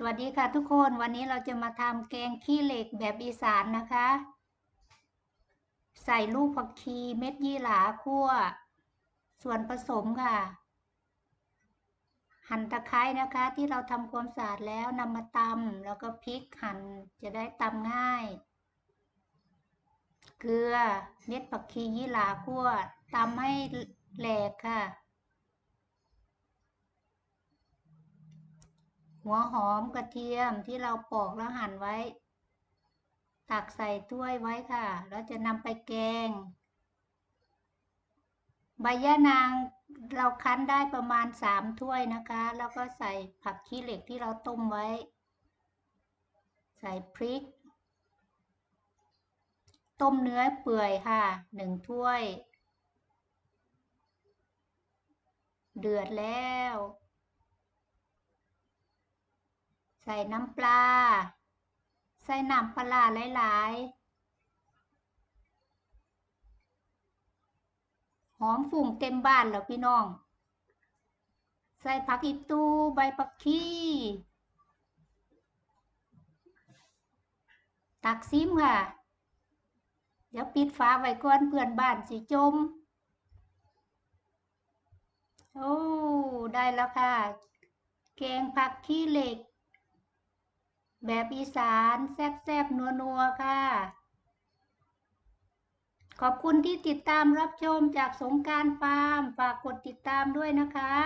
สวัสดีค่ะทุกคนวันนี้เราจะมาทำแกงขี้เหล็กแบบอีสานนะคะ ใส่ลูกผักชีเม็ดยี่หร่าคั่ว ส่วนผสมค่ะ หั่นตะไคร้นะคะที่เราทำความสะอาดแล้วนำมาตำแล้วก็พริกหั่นจะได้ตำง่าย เกลือเม็ดผักชียี่หร่าคั่วตำให้แหลกค่ะ หัวหอมกระเทียมที่เราปอกแล้วหั่นไว้ ตักใส่ถ้วยไว้ค่ะ แล้วจะนำไปแกง ใบยะนางเราคั้นได้ประมาณสามถ้วยนะคะ แล้วก็ใส่ผักขี้เหล็กที่เราต้มไว้ ใส่พริก ต้มเนื้อเปื่อยค่ะหนึ่งถ้วย เดือดแล้ว ใส่น้ำปลา ใส่น้ำปลาหลายๆ หอมฝุ่งเต็มบ้านแล้วพี่น้อง ใส่ผักอีตูใบผักชีตักซิมค่ะ เดี๋ยวปิดฝาไว้ก่อนเพื่อนบ้านสิจม โอ้ ได้แล้วค่ะ แกงผักขี้เหล็ก แบบอีสานแซ่บๆนัวๆ ค่ะ ขอบคุณที่ติดตามรับชมจากสงการฟาร์ม ฝากกดติดตามด้วยนะคะ